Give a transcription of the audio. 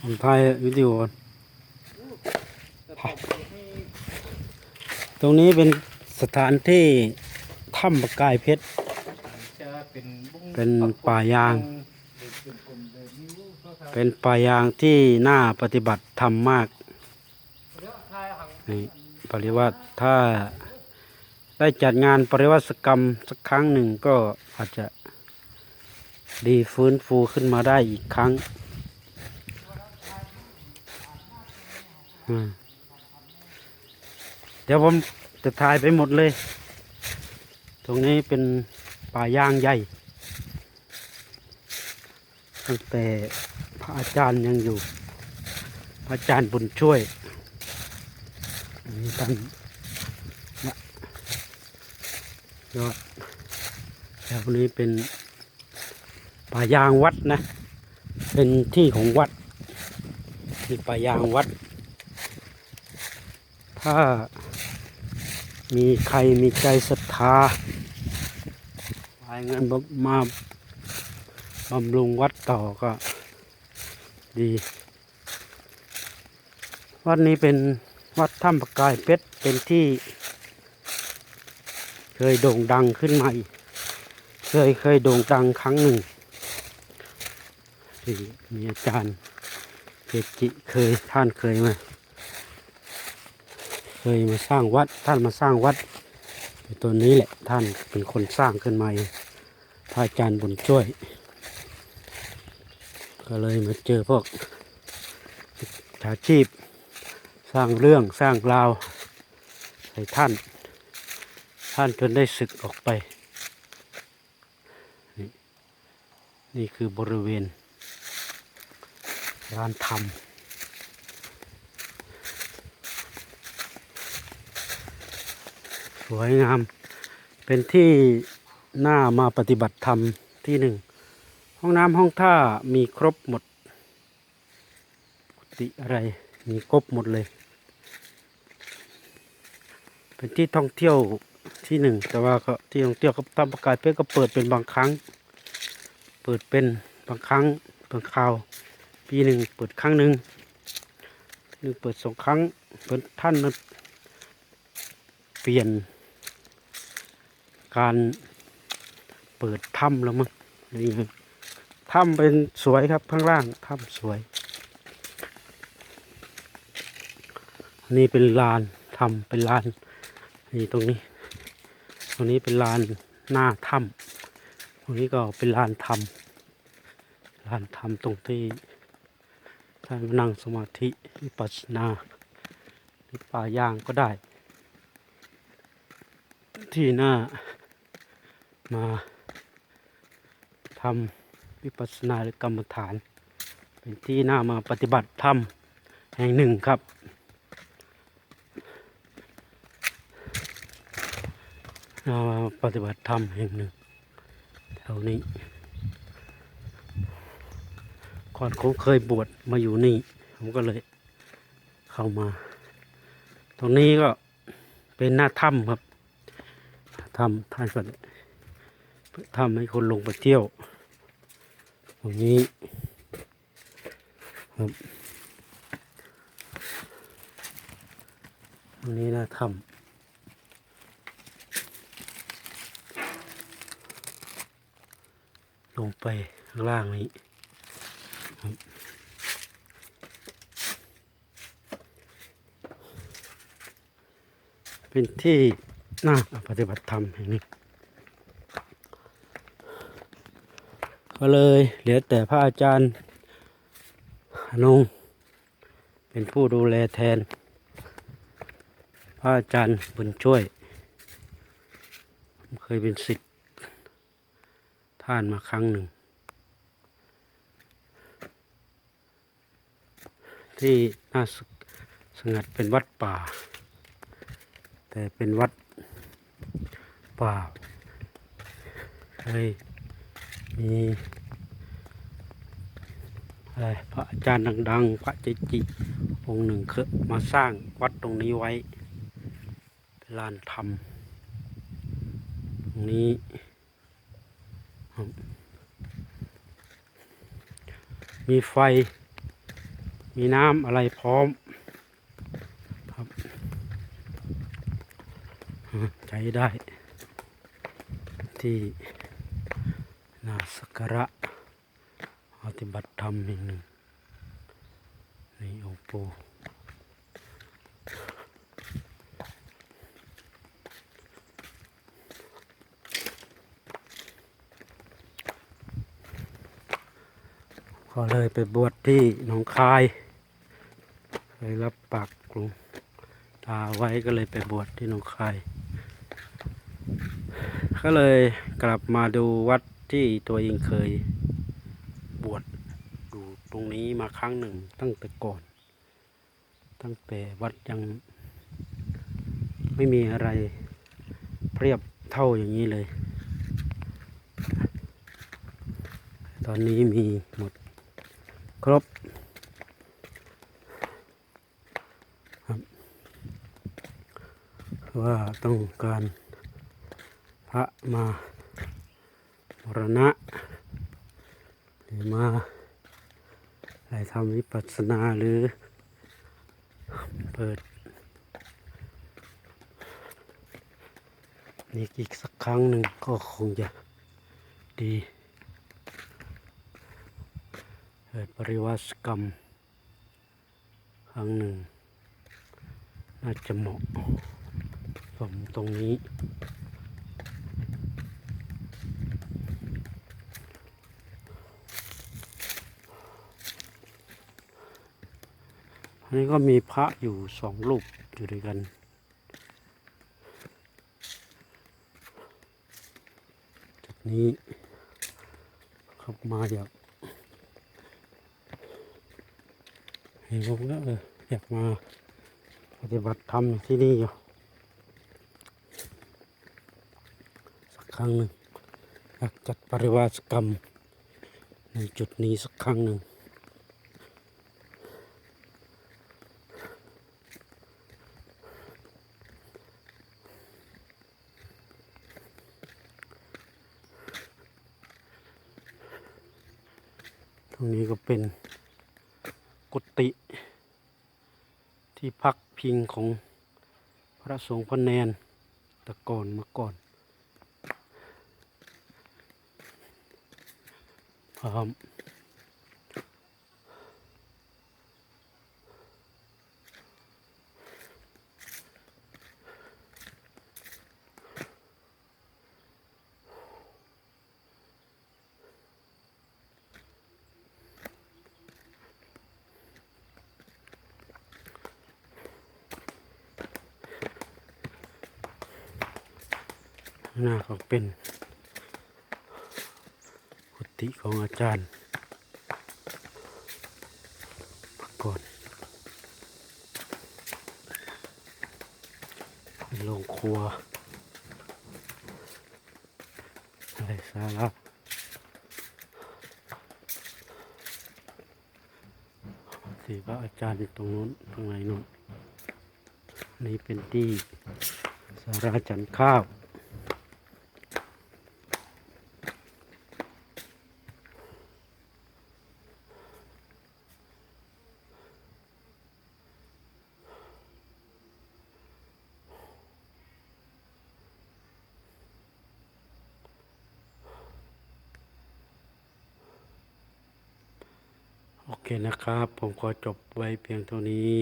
ผมถ่ายวิดีโอก่อนตรงนี้เป็นสถานที่ถ้ำปะกายเพชรเป็นบุ้งเป็นป่ายาง เป็นป่ายางที่น่าปฏิบัติธรรมมากนี่ปริวัติถ้าได้จัดงานปริวัติกรรมสักครั้งหนึ่งก็อาจจะดีฟื้นฟูขึ้นมาได้อีกครั้งอืม เดี๋ยวผมจะถ่ายไปหมดเลย ตรงนี้เป็นป่ายางใหญ่ ตั้งแต่พระอาจารย์ยังอยู่ พระอาจารย์บุญช่วยนี่ท่านนะยอดแล้วนี้เป็นป่ายางวัดนะ เป็นที่ของวัดนี่ป่ายางวัด ถ้า มีใครมีใจศรัทธาปลายเงินบมาบำรุงวัดต่อก็ดี วัดนี้เป็นวัดถ้ำประกายเพชรเป็นที่ เคยโด่งดังขึ้นมาอีกเคยเคยโด่งดังครั้งหนึ่งที่มีอาจารย์เกจิเคยท่านเคยมา เคยมาสร้างวัด ท่านมาสร้างวัดตัวนี้แหละท่านเป็นคนสร้างขึ้นมาเองพระอาจารย์บุญช่วย ก็เลยมาเจอพวกชาชีพ สร้างเรื่องสร้างราวให้ท่าน ท่านจนได้ศึกออกไปนี่นี่คือบริเวณร้านทำ สวยงาม เป็นที่น่ามาปฏิบัติธรรมที่หนึ่ง ห้องน้ำห้องท่ามีครบหมด กุฏิอะไรมีครบหมดเลย เป็นที่ท่องเที่ยวที่หนึ่ง แต่ว่าก็ที่ท่องเที่ยวก็ทำประกาศเพชรก็เปิดเป็นบางครั้ง เปิดเป็นบางครั้งบางคราว ปีหนึ่งเปิดครั้งหนึ่งหนึ่งเปิดสองครั้งเปิดท่านมาเปลี่ยน การเปิดถ้ำแล้วมั้งนี่ถ้ำเป็นสวยครับข้างล่างถ้ำสวย นี่เป็นลานทำเป็นลานนี่ตรงนี้ ตรงนี้เป็นลานหน้าถ้ำตรงนี้ก็เป็นลานทำลานทำตรงที่ท่านนั่งสมาธิวิปัสสนาหรือป่ายางก็ได้ ที่หน้า มาทำวิปัสสนาหรือกรรมฐาน เป็นที่น่ามาปฏิบัติธรรมแห่งหนึ่งครับเรามาปฏิบัติธรรมแห่งหนึ่งแถวนี้ก่อนผมเคยบวชมาอยู่นี่ ผมก็เลยเข้ามา ตรงนี้ก็เป็นหน้าถ้ำครับถ้ำท่านก็ ทำให้คนลงไปเที่ยว ตรงนี้ครับตรงนี้น้าถ้ำลงไปข้างล่างนี้เป็นที่น่าปฏิบัติธรรมแห่งนี้ ก็เลยเหลือแต่พระอาจารย์นุงเป็นผู้ดูแลแทน พระอาจารย์บุญช่วย เคยเป็นศิษย์ท่านมาครั้งหนึ่ง ที่น่าสสงัดเป็นวัดป่า แต่เป็นวัดป่าเคย มีพระอาจารย์ดังๆ พระเจจิองค์หนึ่งเคยมาสร้างวัดตรงนี้ไว้ เป็นลานธรรม ตรงนี้ มีไฟ มีน้ำอะไรพร้อมครับใช้ได้ที่ นาสกกระปฏิบัติธรรมแห่งหนึ่งในองค์ปู่ก็เลยไปบวชที่หนองคายไปรับปากกลุงตาไว้ก็เลยไปบวชที่หนองคาย ก็เลยกลับมาดูวัด ที่ตัวเองเคยบวชอยู่ตรงนี้มาครั้งหนึ่งตั้งแต่ก่อน ตั้งแต่วัดยังไม่มีอะไรเรียบเท่าอย่างนี้เลย ตอนนี้มีหมดครบครับว่าต้องการพระมา รณะหรือมาอะไรทำวิปัสสนาหรือเปิดนี่อีกสักครั้งหนึ่งก็คงจะดีเปิดปริวาสกรรม ครั้งหนึ่ง น่าจะเหมาะสมตรงนี้ อันนี้ก็มีพระอยู่สองรูปอยู่ด้วยกัน จากนี้ขับมาอยากเห็นผมก็เอออยากมาปฏิบัติธรรมที่นี่อยู่สักครั้งหนึ่งอยากจัดปริวาสกรรมในจุดนี้สักครั้งหนึ่ง รงนี้ก็เป็นกุฏิที่พักพิงของพระสงฆ์พระแนนแตะก่อนมาก่อนครับ หน้าก็เป็นกุฏิของอาจารย์มาก่อนเป็นโรงครัว อะไรสาระสีพระอาจารย์อยู่ตรงนู้นตรงไหนนู้นนี่เป็นที่สาราจันข้าว เคนะครับ ผมขอจบไว้เพียงเท่านี้